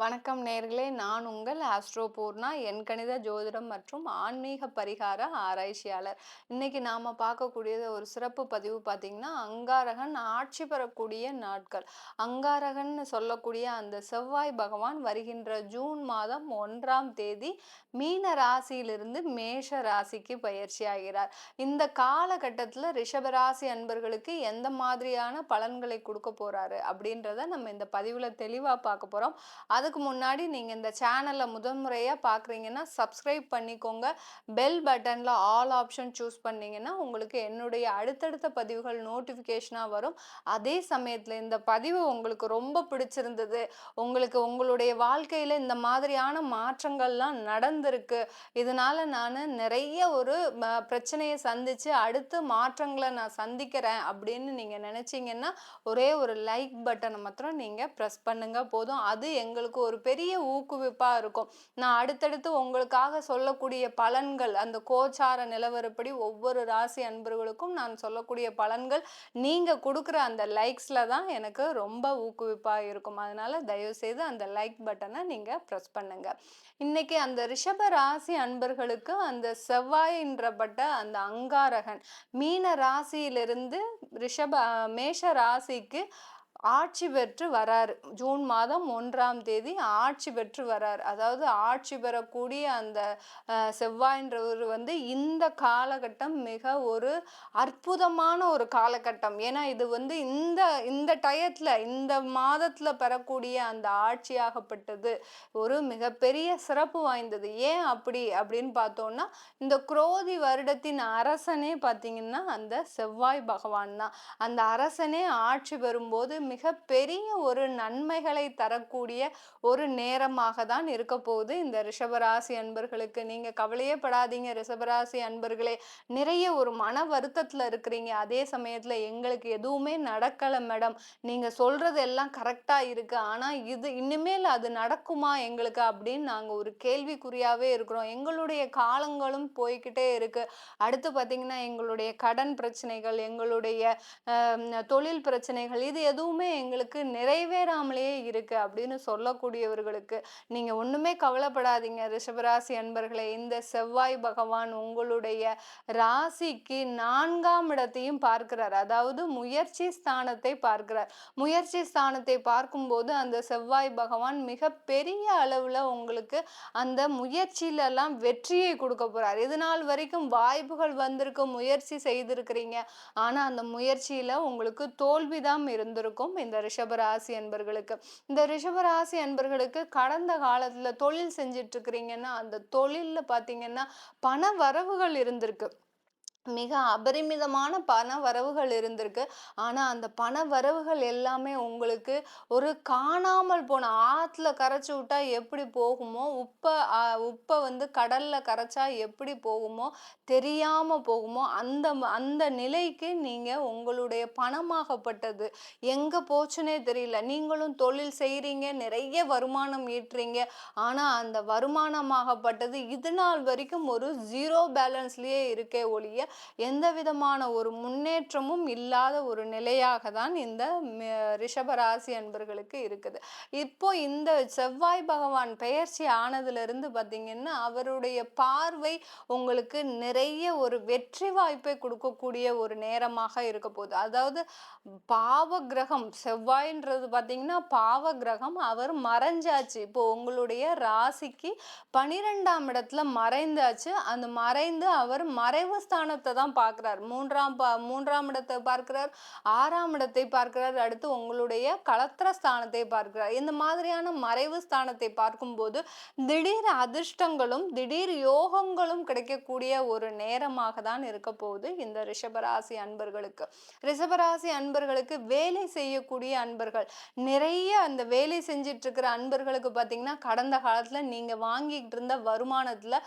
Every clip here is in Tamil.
வணக்கம் நேர்களே. நான் உங்கள் ஆஸ்ட்ரோ பூர்ணா என் கணித ஜோதிடம் மற்றும் ஆன்மீக பரிகார ஆராய்ச்சியாளர். இன்னைக்கு நாம் பார்க்கக்கூடியது ஒரு சிறப்பு பதிவு பார்த்திங்கன்னா அங்காரகன் ஆட்சி பெறக்கூடிய நாட்கள். அங்காரகன் சொல்லக்கூடிய அந்த செவ்வாய் பகவான் வருகின்ற ஜூன் மாதம் ஒன்றாம் தேதி மீன ராசியிலிருந்து மேஷ ராசிக்கு பயிற்சி ஆகிறார். இந்த காலகட்டத்தில் ரிஷபராசி அன்பர்களுக்கு எந்த மாதிரியான பலன்களை கொடுக்க போறாரு அப்படின்றத நம்ம இந்த பதிவில் தெளிவாக பார்க்க போகிறோம் அது அதுக்கு முன்னாடி நீங்கள் இந்த சேனலை முதன்முறையாக பார்க்குறீங்கன்னா சப்ஸ்கிரைப் பண்ணிக்கோங்க. பெல் பட்டனில் ஆல் ஆப்ஷன் சூஸ் பண்ணிங்கன்னா உங்களுக்கு என்னுடைய அடுத்தடுத்த பதிவுகள் நோட்டிஃபிகேஷனாக வரும். அதே சமயத்தில் இந்த பதிவு உங்களுக்கு ரொம்ப பிடிச்சிருந்தது. உங்களுக்கு உங்களுடைய வாழ்க்கையில் இந்த மாதிரியான மாற்றங்கள்லாம் நடந்திருக்கு. இதனால் நான் நிறைய ஒரு பிரச்சனையை சந்தித்து அடுத்து மாற்றங்களை நான் சந்திக்கிறேன் அப்படின்னு நீங்கள் நினச்சிங்கன்னா ஒரே ஒரு லைக் பட்டனை மாத்திரம் நீங்கள் ப்ரெஸ் பண்ணுங்கள் போதும். அது எங்களுக்கு ஒரு பெரிய ஊக்குவிப்பாக இருக்கும். நான் அடுத்தடுத்து உங்களுக்காக சொல்லக்கூடிய பலன்கள் அந்த கோச்சார நிலவரப்படி ஒவ்வொரு ராசி அன்பர்களுக்கும் நான் சொல்லக்கூடிய பலன்கள் நீங்கள் கொடுக்குற அந்த லைக்ஸில் தான் எனக்கு ரொம்ப ஊக்குவிப்பாக இருக்கும். அதனால் தயவுசெய்து அந்த லைக் பட்டனை நீங்கள் ப்ரெஸ் பண்ணுங்கள் இன்றைக்கி அந்த ரிஷப ராசி அன்பர்களுக்கு அந்த செவ்வாயின்றப்பட்ட அந்த அங்காரகன் மீன ராசியிலிருந்து ரிஷப மேஷ ராசிக்கு ஆட்சி பெற்று வராரு. ஜூன் மாதம் ஒன்றாம் தேதி ஆட்சி பெற்று வராரு. அதாவது ஆட்சி பெறக்கூடிய அந்த செவ்வாயின்றவர் வந்து இந்த காலகட்டம் மிக ஒரு அற்புதமான ஒரு காலகட்டம். ஏன்னா இது வந்து இந்த இந்த டயத்தில் இந்த மாதத்தில் பெறக்கூடிய அந்த ஆட்சியாகப்பட்டது ஒரு மிகப்பெரிய சிறப்பு வாய்ந்தது. ஏன் அப்படி அப்படின்னு பார்த்தோம்னா இந்த குரோதி வருடத்தின் அரசனே பார்த்தீங்கன்னா அந்த செவ்வாய் பகவான் தான். அந்த அரசனே ஆட்சி பெறும்போது மிக பெரிய ஒரு நன்மைகளை தரக்கூடிய ஒரு நேரமாக தான் இருக்க போகுது. இந்த ரிஷபராசி அன்பர்களுக்கு நீங்கள் கவலையே படாதீங்க ரிஷபராசி அன்பர்களே நிறைய ஒரு மன வருத்தத்தில் இருக்கிறீங்க. அதே சமயத்தில் எங்களுக்கு எதுவுமே நடக்கலை மேடம். நீங்கள் சொல்கிறது எல்லாம் கரெக்டாக இருக்குது ஆனால் இது இனிமேல் அது நடக்குமா எங்களுக்கு அப்படின்னு நாங்கள் ஒரு கேள்விக்குறியாகவே இருக்கிறோம். எங்களுடைய காலங்களும் போய்கிட்டே இருக்குது அடுத்து பார்த்திங்கன்னா எங்களுடைய கடன் பிரச்சனைகள் எங்களுடைய தொழில் பிரச்சனைகள் இது எதுவுமே எதுவுமே எங்களுக்கு நிறைவேறாமலேயே இருக்கு அப்படின்னு சொல்லக்கூடியவர்களுக்கு நீங்க ஒண்ணுமே கவலைப்படாதீங்க. ரிஷபராசி அன்பர்களே இந்த செவ்வாய் பகவான் உங்களுடைய ராசிக்கு நான்காம் இடத்தையும் பார்க்கிறார். அதாவது முயற்சி ஸ்தானத்தை பார்க்கிறார். முயற்சி ஸ்தானத்தை பார்க்கும்போது அந்த செவ்வாய் பகவான் மிக பெரிய அளவுல உங்களுக்கு அந்த முயற்சியிலெல்லாம் வெற்றியை கொடுக்க போறார். இது நாள் வரைக்கும் வாய்ப்புகள் வந்திருக்கு முயற்சி செய்திருக்கிறீங்க. ஆனா அந்த முயற்சியில உங்களுக்கு தோல்விதான் இருந்திருக்கும். இருக்கும் இந்த ரிஷபராசி அன்பர்களுக்கு. இந்த ரிஷபராசி அன்பர்களுக்கு கடந்த காலத்துல தொழில் செஞ்சிட்ருக்கிறீங்கன்னா அந்த தொழில்ல பாத்தீங்கன்னா பண வரவுகள் இருந்திருக்கு. மிக அபரிமிதமான பண வரவுகள் இருந்திருக்கு. ஆனால் அந்த பண வரவுகள் எல்லாமே உங்களுக்கு ஒரு காணாமல் போன ஆற்றுல கரைச்சி விட்டா எப்படி போகுமோ உப்பை உப்பை வந்து கடலில் கரைச்சா எப்படி போகுமோ தெரியாமல் போகுமோ அந்த அந்த நிலைக்கு நீங்கள் உங்களுடைய பணமாகப்பட்டது. எங்கே போச்சுனே தெரியல. நீங்களும் தொழில் செய்கிறீங்க நிறைய வருமானம் ஈட்டுறீங்க. ஆனால் அந்த வருமானமாகப்பட்டது இது நாள் வரைக்கும் ஒரு ஜீரோ பேலன்ஸ்லேயே இருக்கே ஒழிய எந்த விதமான ஒரு முன்னேற்றமும் இல்லாத ஒரு நிலையாக தான் இந்த ரிஷபராசி அன்பர்களுக்கு இருக்குது. இப்போ இந்த செவ்வாய் பகவான் பெயர்ச்சி ஆனதுலேருந்து பார்த்தீங்கன்னா அவருடைய பார்வை உங்களுக்கு நிறைய ஒரு வெற்றி வாய்ப்பை கொடுக்கக்கூடிய ஒரு நேரமாக இருக்க போகுது. அதாவது பாவ கிரகம் செவ்வாய்ன்றது பார்த்தீங்கன்னா பாவ கிரகம் அவர் மறைஞ்சாச்சு. இப்போ உங்களுடைய ராசிக்கு பனிரெண்டாம் இடத்துல மறைந்தாச்சு. அந்த மறைந்து அவர் மறைவு ஸ்தானத்தை ஸ்தானத்தை தான் பார்க்குறார். மூன்றாம் பா மூன்றாம் இடத்தை பார்க்கிறார் ஆறாம் இடத்தை பார்க்கிறார் அடுத்து உங்களுடைய களத்திர ஸ்தானத்தை பார்க்கிறார். இந்த மாதிரியான மறைவு ஸ்தானத்தை பார்க்கும்போது திடீர் அதிர்ஷ்டங்களும் திடீர் யோகங்களும் கிடைக்கக்கூடிய ஒரு நேரமாக தான் இருக்க போகுது இந்த ரிஷபராசி அன்பர்களுக்கு. ரிஷபராசி அன்பர்களுக்கு வேலை செய்யக்கூடிய அன்பர்கள் நிறைய அந்த வேலை செஞ்சிட்டு இருக்கிற அன்பர்களுக்கு பார்த்தீங்கன்னா கடந்த காலத்தில் நீங்கள் வாங்கிட்டு இருந்த வருமானத்தில்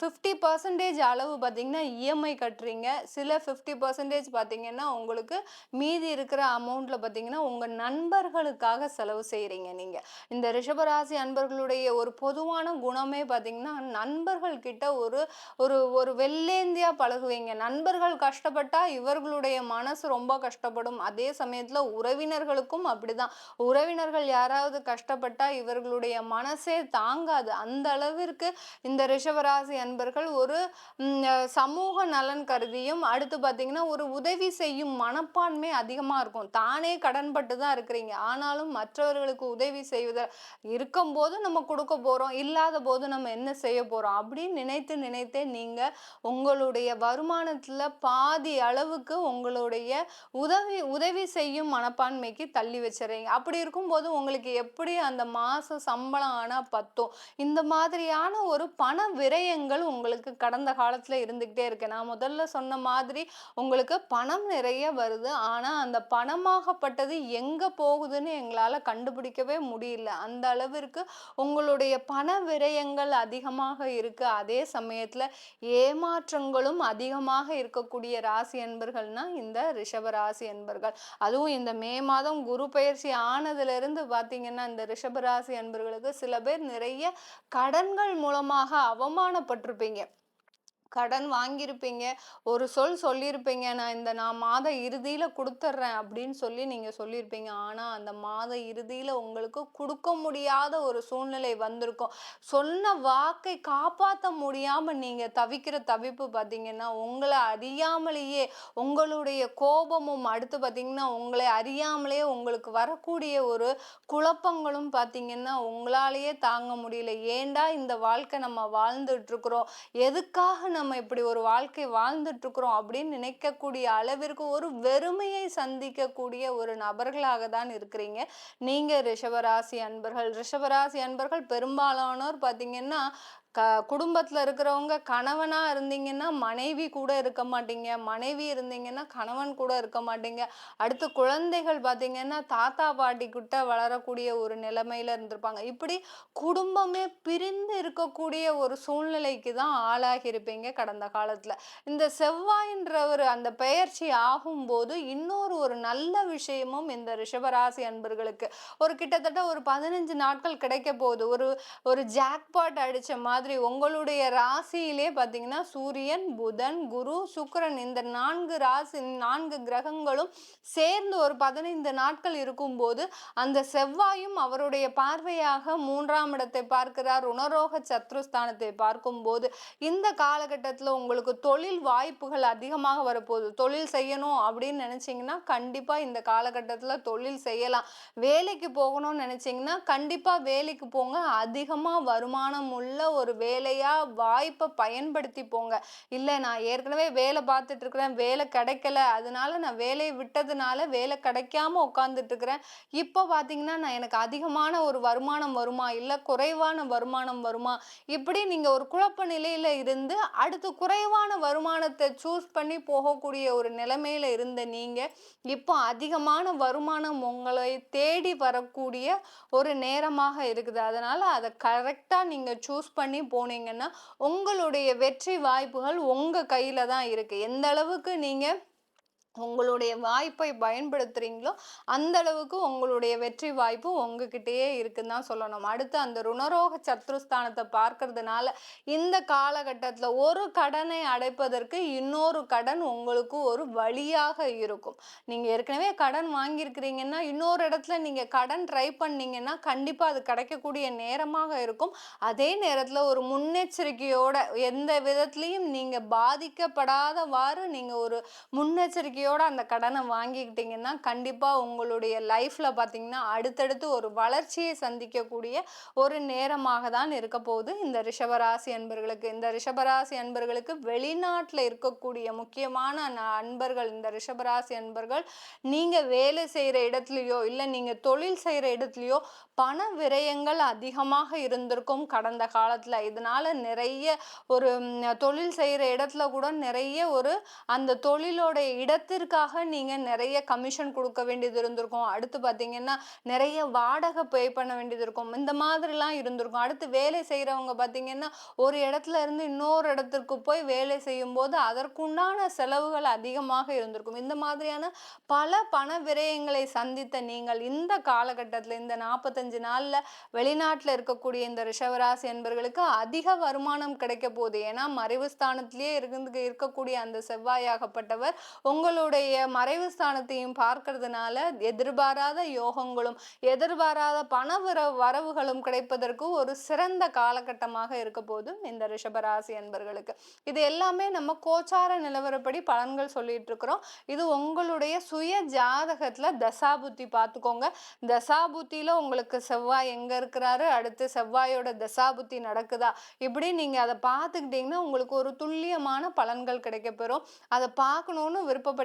ஃபிஃப்டி பர்சன்டேஜ் அளவு பார்த்தீங்கன்னா இஎம்ஐ கட்டுறீங்க. சில ஃபிஃப்டி பர்சன்டேஜ் பார்த்தீங்கன்னா உங்களுக்கு மீதி இருக்கிற அமௌண்ட்டில் பார்த்தீங்கன்னா உங்கள் நண்பர்களுக்காக செலவு செய்கிறீங்க நீங்கள் இந்த ரிஷபராசி அன்பர்களுடைய ஒரு பொதுவான குணமே பார்த்தீங்கன்னா நண்பர்கள் கிட்ட ஒரு ஒரு ஒரு வெள்ளேந்தியா பழகுவீங்க. நண்பர்கள் கஷ்டப்பட்டால் இவர்களுடைய மனசு ரொம்ப கஷ்டப்படும். அதே சமயத்தில் உறவினர்களுக்கும் அப்படிதான். உறவினர்கள் யாராவது கஷ்டப்பட்டால் இவர்களுடைய மனசே தாங்காது. அந்த அளவிற்கு இந்த ரிஷபராசி அன்பர்கள் ஒரு சமூக சமூக நலன் கருதியும் அடுத்து பார்த்தீங்கன்னா ஒரு உதவி செய்யும் மனப்பான்மை அதிகமாக இருக்கும். தானே கடன்பட்டு தான் இருக்கிறீங்க. ஆனாலும் மற்றவர்களுக்கு உதவி செய்வதில் இருக்கும்போது நம்ம கொடுக்க போகிறோம் இல்லாத போது நம்ம என்ன செய்ய போகிறோம் அப்படின்னு நினைத்து நினைத்தே நீங்கள் உங்களுடைய வருமானத்தில் பாதி அளவுக்கு உங்களுடைய உதவி உதவி செய்யும் மனப்பான்மைக்கு தள்ளி வச்சிடுறீங்க. அப்படி இருக்கும்போது உங்களுக்கு எப்படி அந்த மாத சம்பளம் ஆனால் பத்தும்? இந்த மாதிரியான ஒரு பண விரயங்கள் உங்களுக்கு கடந்த காலத்தில் இருந்துக்கிட்டே இருக்கு நான் முதல்ல சொன்ன மாதிரி உங்களுக்கு பணம் நிறைய வருது. ஆனால் அந்த பணமாகப்பட்டது எங்கே போகுதுன்னு எங்களால் கண்டுபிடிக்கவே முடியல. அந்த அளவிற்கு உங்களுடைய பண விரயங்கள் அதிகமாக இருக்கு. அதே சமயத்தில் ஏமாற்றங்களும் அதிகமாக இருக்கக்கூடிய ராசி என்பர்கள்னா இந்த ரிஷப ராசி என்பர்கள். அதுவும் இந்த மே மாதம் குரு பயிற்சி ஆனதுலேருந்து பார்த்தீங்கன்னா இந்த ரிஷபராசி அன்பர்களுக்கு சில பேர் நிறைய கடன்கள் மூலமாக அவமானப்பட்டிருப்பீங்க. கடன் வாங்கியிருப்பீங்க. ஒரு சொல் சொல்லியிருப்பீங்க. நான் இந்த நான் மாத இறுதியில் கொடுத்துட்றேன் அப்படின்னு சொல்லி நீங்கள் சொல்லியிருப்பீங்க. ஆனால் அந்த மாத இறுதியில் உங்களுக்கு கொடுக்க முடியாத ஒரு சூழ்நிலை வந்திருக்கும். சொன்ன வாக்கை காப்பாற்ற முடியாமல் நீங்கள் தவிக்கிற தவிப்பு பார்த்தீங்கன்னா உங்களை அறியாமலேயே உங்களுடைய கோபமும் அடுத்து பார்த்தீங்கன்னா உங்களை அறியாமலே உங்களுக்கு வரக்கூடிய ஒரு குழப்பங்களும் பார்த்தீங்கன்னா உங்களாலேயே தாங்க முடியல. ஏன்டா இந்த வாழ்க்கை நம்ம வாழ்ந்துட்டுருக்குறோம் எதுக்காக எதுக்காக நம்ம இப்படி ஒரு வாழ்க்கை வாழ்ந்துட்டு இருக்கிறோம் அப்படின்னு நினைக்கக்கூடிய அளவிற்கு ஒரு வெறுமையை சந்திக்கக்கூடிய ஒரு நபர்களாக தான் இருக்கிறீங்க. நீங்க ரிஷபராசி அன்பர்கள். ரிஷபராசி அன்பர்கள் பெரும்பாலானோர் பார்த்தீங்கன்னா க குடும்பத்தில் இருக்கிறவங்க கணவனாக இருந்தீங்கன்னா மனைவி கூட இருக்க மாட்டீங்க. மனைவி இருந்தீங்கன்னா கணவன் கூட இருக்க மாட்டீங்க. அடுத்து குழந்தைகள் பார்த்தீங்கன்னா தாத்தா பாட்டி கிட்ட வளரக்கூடிய ஒரு நிலைமையில் இருந்திருப்பாங்க. இப்படி குடும்பமே பிரிந்து இருக்கக்கூடிய ஒரு சூழ்நிலைக்கு தான் ஆளாகி இருப்பீங்க கடந்த காலத்தில். இந்த செவ்வாயின்றவர் அந்த பெயர்ச்சி ஆகும்போது இன்னொரு ஒரு நல்ல விஷயமும் இந்த ரிஷபராசி அன்பர்களுக்கு. ஒரு கிட்டத்தட்ட ஒரு பதினஞ்சு நாட்கள் கிடைக்க போகுது. ஒரு ஒரு ஜாக்பாட் அடித்த மாதிரி உங்களுடைய ராசியிலே பார்த்தீங்கன்னா சூரியன் புதன் குரு சுக்கரன் இந்த நான்கு ராசி நான்கு கிரகங்களும் சேர்ந்து ஒரு பதினைந்து நாட்கள் இருக்கும்போது அந்த செவ்வாயும் அவருடைய பார்வையாக மூன்றாம் இடத்தை பார்க்கிறார். உணரோக சத்ருஸ்தானத்தை பார்க்கும்போது இந்த காலகட்டத்தில் உங்களுக்கு தொழில் வாய்ப்புகள் அதிகமாக வரப்போகுது. தொழில் செய்யணும் அப்படின்னு நினச்சிங்கன்னா கண்டிப்பாக இந்த காலகட்டத்தில் தொழில் செய்யலாம். வேலைக்கு போகணும்னு நினச்சிங்கன்னா கண்டிப்பாக வேலைக்கு போங்க. அதிகமாக வருமானம் உள்ள ஒரு வேலையா வாய்ப்பை பயன்படுத்தி போங்க. இல்லை நான் ஏற்கனவே வேலை பார்த்துட்டு இருக்கிறேன் வேலை கிடைக்கல. அதனால நான் வேலையை விட்டதுனால வேலை கிடைக்காம உட்காந்துட்டு இருக்கிறேன் இப்போ பார்த்தீங்கன்னா நான் எனக்கு அதிகமான ஒரு வருமானம் வருமா? இல்லை குறைவான வருமானம் வருமா? இப்படி நீங்கள் ஒரு குழப்ப நிலையில் இருந்து அடுத்து குறைவான வருமானத்தை சூஸ் பண்ணி போகக்கூடிய ஒரு நிலைமையில இருந்த நீங்கள் இப்போ அதிகமான வருமானம் உங்களை தேடி வரக்கூடிய ஒரு நேரமாக இருக்குது. அதனால் அதை கரெக்டாக நீங்கள் சூஸ் பண்ணி போனீங்கன்னா உங்களுடைய வெற்றி வாய்ப்புகள் உங்கள் கையில் தான் இருக்குது எந்த அளவுக்கு நீங்கள் உங்களுடைய வாய்ப்பை பயன்படுத்துறீங்களோ அந்த அளவுக்கு உங்களுடைய வெற்றி வாய்ப்பு உங்ககிட்டயே இருக்குன்னு தான் சொல்லணும். அடுத்து அந்த ருணரோக சத்ருஸ்தானத்தை பார்க்கறதுனால இந்த காலகட்டத்தில் ஒரு கடனை அடைப்பதற்கு இன்னொரு கடன் உங்களுக்கு ஒரு வழியாக இருக்கும். நீங்கள் ஏற்கனவே கடன் வாங்கியிருக்கிறீங்கன்னா இன்னொரு இடத்துல நீங்கள் கடன் ட்ரை பண்ணீங்கன்னா கண்டிப்பாக அது கிடைக்கக்கூடிய நேரமாக இருக்கும். அதே நேரத்தில் ஒரு முன்னெச்சரிக்கையோட எந்த விதத்துலையும் நீங்கள் பாதிக்கப்படாதவாறு நீங்கள் ஒரு முன்னெச்சரிக்கையோட அந்த கடனை வாங்கிக்கிட்டிங்கன்னா கண்டிப்பாக உங்களுடைய லைஃப்பில் பார்த்தீங்கன்னா அடுத்தடுத்து ஒரு வளர்ச்சியை சந்திக்கக்கூடிய ஒரு நேரமாக தான் இருக்க போகுது. இந்த ரிஷபராசி அன்பர்களுக்கு இந்த ரிஷபராசி அன்பர்களுக்கு வெளிநாட்டில் இருக்கக்கூடிய முக்கியமான அன்பர்கள் இந்த ரிஷபராசி அன்பர்கள் நீங்கள் வேலை செய்கிற இடத்துலையோ இல்லை நீங்கள் தொழில் செய்கிற இடத்துலையோ பண விரயங்கள் அதிகமாக இருந்திருக்கும் கடந்த காலத்தில். இதனால் நிறைய ஒரு தொழில் செய்கிற இடத்துல கூட நிறைய ஒரு அந்த தொழிலோட இடத்தை படத்திற்காக நீங்கள் நிறைய கமிஷன் கொடுக்க வேண்டியது இருந்திருக்கும். அடுத்து பார்த்தீங்கன்னா நிறைய வாடகை பே பண்ண வேண்டியது இருக்கும். இந்த மாதிரிலாம் இருந்திருக்கும். அடுத்து வேலை செய்கிறவங்க பார்த்தீங்கன்னா ஒரு இடத்துல இருந்து இன்னொரு இடத்திற்கு போய் வேலை செய்யும்போது அதற்குண்டான செலவுகள் அதிகமாக இருந்திருக்கும். இந்த மாதிரியான பல பண விரயங்களை சந்தித்த நீங்கள் இந்த காலகட்டத்தில் இந்த நாற்பத்தஞ்சு நாளில் வெளிநாட்டில் இருக்கக்கூடிய இந்த ரிஷவராசி என்பர்களுக்கு அதிக வருமானம் கிடைக்க போகுது. ஏன்னா மறைவு ஸ்தானத்திலேயே இருந்து இருக்கக்கூடிய அந்த செவ்வாயாகப்பட்டவர் உங்களுடைய மறைவு ஸ்தானத்தையும் பார்க்கறதுனால எதிர்பாராத யோகங்களும் எதிர்பாராத பண வரவுகளும் கிடைப்பதற்கு ஒரு சிறந்த காலகட்டமாக இருக்க போதும் இந்த ரிஷபராசி அன்பர்களுக்கு. இது எல்லாமே நம்ம கோச்சார நிலவரப்படி பலன்கள் சொல்லிட்டு இருக்கிறோம் இது உங்களுடைய சுய ஜாதகத்துல தசாபுத்தி பார்த்துக்கோங்க. தசாபுத்தியில உங்களுக்கு செவ்வாய் எங்க இருக்கிறாரு? அடுத்து செவ்வாயோட தசாபுத்தி நடக்குதா? இப்படி நீங்க அதை பார்த்துக்கிட்டீங்கன்னா உங்களுக்கு ஒரு துல்லியமான பலன்கள் கிடைக்கப்பெறும் அதை பார்க்கணுன்னு